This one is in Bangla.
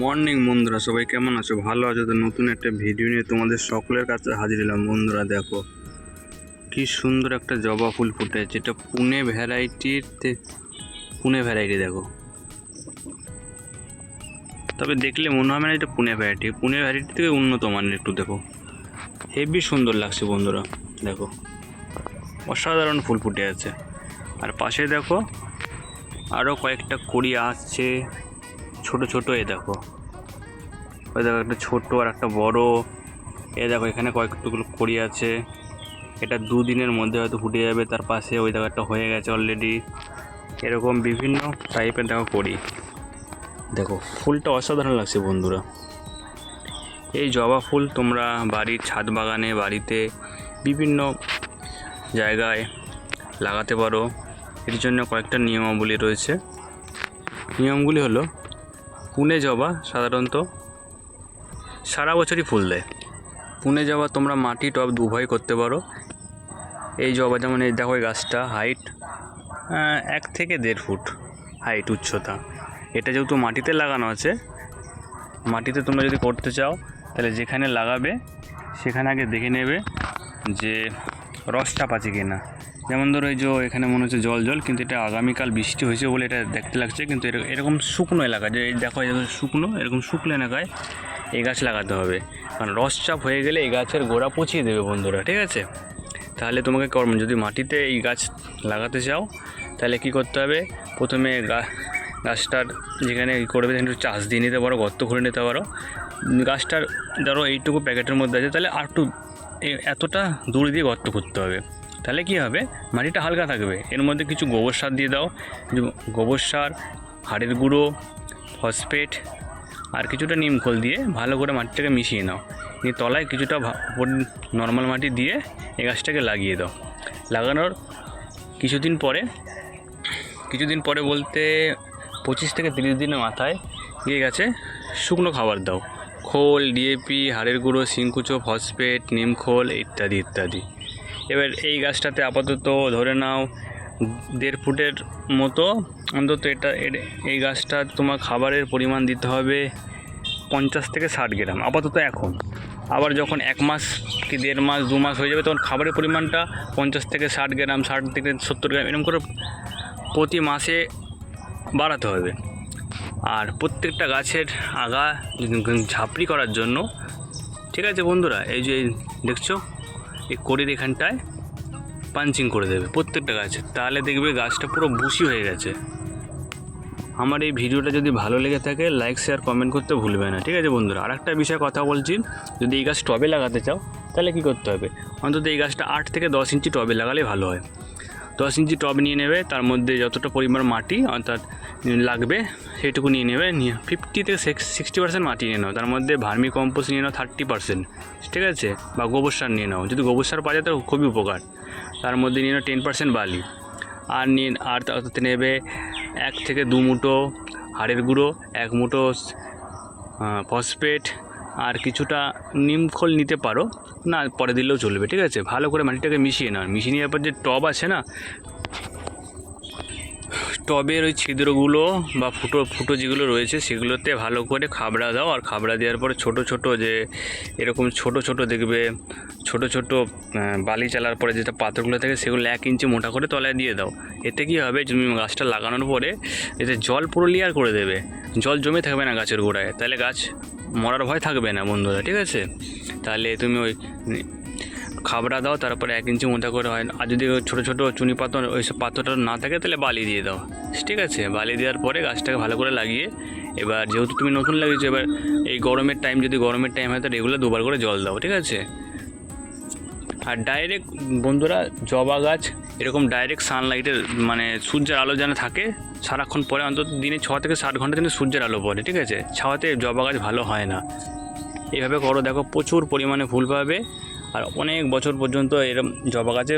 মর্নিং বন্ধুরা, সবাই কেমন আছো? ভালো আছো তো? নতুন একটা ভিডিও নিয়ে তোমাদের সকলের কাছে হাজির হলাম। বন্ধুরা, দেখো, কি সুন্দর একটা জবা ফুল ফুটেছে। এটা পুনে ভ্যারাইটির পুনে ভ্যারাইটি, দেখো। তবে দেখলে মনে হবে না এটা পুনে ভ্যারাইটি। পুনে ভ্যারাইটি থেকে উন্নত মানের একটু, দেখো। হেভি সুন্দর লাগছে বন্ধুরা, দেখো। অসাধারণ ফুল ফুটে আছে। আর পাশে, দেখো আরও কয়েকটা কড়ি আসছে। ছোট ছোট, এ দেখো। ওই দেখো একটা ছোট আর একটা বড়। এ দেখো, এখানে কয়েকটুকুলো কড়ি আছে। এটা দুদিনের মধ্যে হয়তো ফুটে যাবে, তার পাশে ওই দেখো একটা হয়ে গেছে অলরেডি এরকম বিভিন্ন টাইপের দেখো কড়ি। দেখো, ফুলটা অসাধারণ লাগছে বন্ধুরা। এই জবা ফুল তোমরা বাড়ির ছাদ বাগানে, বাড়িতে বিভিন্ন জায়গায় লাগাতে পারো। এর জন্য কয়েকটা নিয়মাবলী রয়েছে। নিয়মগুলি হলো পুনে জবা সাধারণত? সারা বছরই ফুল দেয়। পুনে জবা তোমরা মাটি টব উভয় করতে পারো। এই জবা যেমন এই দেখো এই গাছটা হাইট এক থেকে দেড় ফুট হাইট উচ্চতা। এটা যেহেতু মাটিতে লাগানো আছে, মাটিতে তোমরা যদি করতে চাও, তাহলে যেখানে লাগাবে, সেখানে আগে দেখে নেবে যে রস চাপ আছে কি না যেমন ধরো এই যে এখানে মনে হচ্ছে জল জল, কিন্তু এটা আগামীকাল বৃষ্টি হয়েছে বলে এটা দেখতে লাগছে, কিন্তু এর- এরকম শুকনো এলাকা, যে দেখো এরকম শুকনো এরকম শুকনো এলাকায় এই গাছ লাগাতে হবে। কারণ রস চাপ হয়ে গেলে এই গাছের গোড়া পচিয়ে দেবে বন্ধুরা, ঠিক আছে? তাহলে তোমাকে কর্ম যদি মাটিতে এই গাছ লাগাতে চাও, তাহলে কি করতে হবে? প্রথমে গাছটার যেখানে করবে, সেখানে একটু চাষ দিয়ে নিতে পারো, গর্ত করে নিতে পারো। গাছটার ধরো এইটুকু প্যাকেটের মধ্যে আছে, তাহলে আর একটু এতটা দূর দিয়ে গর্ত করতে হবে। তাহলে কি হবে? মাটিটা হালকা থাকবে। এর মধ্যে কিছু গোবর সার দিয়ে দাও। গোবর সার, হাড়ের গুঁড়ো, ফসফেট আর কিছুটা নিম খোল দিয়ে ভালো করে মাটিটাকে মিশিয়ে নাও। নিয়ে তলায় কিছুটা নর্মাল মাটি দিয়ে এই গাছটাকে লাগিয়ে দাও। লাগানোর কিছুদিন পরে কিছুদিন পরে বলতে পঁচিশ থেকে তিরিশ দিনের মাথায় গিয়ে গেছে শুকনো খাবার দাও। খোল ডিএপি হাড়ের গুঁড়ো, শিংকুচো, ফসফেট নিমখোল ইত্যাদি ইত্যাদি। এবার এই গাছটাতে আপাতত ধরে নাও দেড় ফুটের মতো। অন্তত এটা এই গাছটা তোমার খাবারের পরিমাণ দিতে হবে পঞ্চাশ থেকে ষাট গ্রাম, আপাতত এখন। আবার যখন এক মাস কি দেড় মাস, দু মাস হয়ে যাবে, তখন খাবারের পরিমাণটা পঞ্চাশ থেকে ষাট গ্রাম, ষাট থেকে সত্তর গ্রাম, এরকম করে প্রতি মাসে বাড়াতে হবে। আর প্রত্যেকটা গাছের আগা ঝাপড়ি করার জন্য, ঠিক আছে বন্ধুরা, এই যে দেখছ? কড়ির এখানটায় পাঞ্চিং করে দেবে প্রত্যেকটা গাছে। তাহলে দেখবে গাছটা পুরো বুসি হয়ে গেছে। আমার এই ভিডিওটা যদি ভালো লেগে থাকে লাইক শেয়ার কমেন্ট করতে ভুলবে না। ঠিক আছে বন্ধুরা আর একটা বিষয়ে কথা বলছি। যদি এই গাছ টবে লাগাতে চাও, তাহলে কী করতে হবে? অন্তত এই গাছটা আট থেকে দশ ইঞ্চি টবে লাগালে ভালো হয়। দশ ইঞ্চি টব নিয়ে নেবে, তার মধ্যে যতটা পরিমাণ মাটি অর্থাৎ লাগবে সেটুকু নিয়ে নেবে, নিয়ে ফিফটি থেকে সিক্সটি পার্সেন্ট মাটি নিয়ে নাও। তার মধ্যে ভার্মি কম্পোস্ট নিয়ে নাও থার্টি পার্সেন্ট ঠিক আছে? বা গোবর সার নিয়ে নাও। যদি গোবর সার পাওয়া যায় তো খুবই উপকার। তার মধ্যে নিয়ে নাও টেন পার্সেন্ট বালি। আর নিয়ে, আর তাতে নেবে এক থেকে দু মুঠো হাড়ের গুঁড়ো, এক মুঠো ফসফেট আর কিছুটা নিমখোল নিতে পারো। না, পরে দিলেও চলবে, ঠিক আছে? ভালো করে মাটিটাকে মিশিয়ে নাও। মিশিয়ে নেওয়ার পর যে টব আছে না টবের ওই ছিদ্রগুলো বা ফুটো ফুটো যেগুলো রয়েছে সেগুলোতে ভালো করে খাবড়া দাও। আর খাবড়া দেওয়ার পরে ছোট ছোট যে এরকম ছোট ছোট দেখবে, ছোট ছোট বালি চালার পরে যেটা পাথরগুলো থাকে সেগুলো এক ইঞ্চি মোটা করে তলায় দিয়ে দাও। এতে কী হবে? তুমি গাছটা লাগানোর পরে এতে জল পুরো লেয়ার করে দেবে। জল জমে থাকবে না গাছের গোড়ায়। তাহলে গাছ মরার ভয় থাকবে না বন্ধুরা, ঠিক আছে? তাহলে তুমি ওই খাবড়া দাও, তারপরে এক ইঞ্চি মোটা করে হয়। আর যদি ছোটো ছোটো চুনি পাথর, ওই সব পাথরটা না থাকে, তাহলে বালি দিয়ে দাও। ঠিক আছে? বালি দেওয়ার পরে গাছটাকে ভালো করে লাগিয়ে, এবার যেহেতু তুমি নতুন লাগিয়েছো, এবার এই গরমের টাইম যদি গরমের টাইম হয় তো রেগুলার দুবার করে জল দাও, ঠিক আছে? আর ডাইরেক্ট বন্ধুরা, জবা গাছ, এরকম ডাইরেক্ট সানলাইটের মানে সূর্যের আলো যেন থাকে, সারাক্ষণ পরে অন্তত দিনে ছ থেকে ষাট ঘণ্টা দিনে সূর্যের আলো পড়ে, ঠিক আছে? ছাওয়াতে জবা গাছ ভালো হয় না। এভাবে করো, দেখো প্রচুর পরিমাণে ফুল পাবে আর অনেক বছর পর্যন্ত এরম জবা গাছে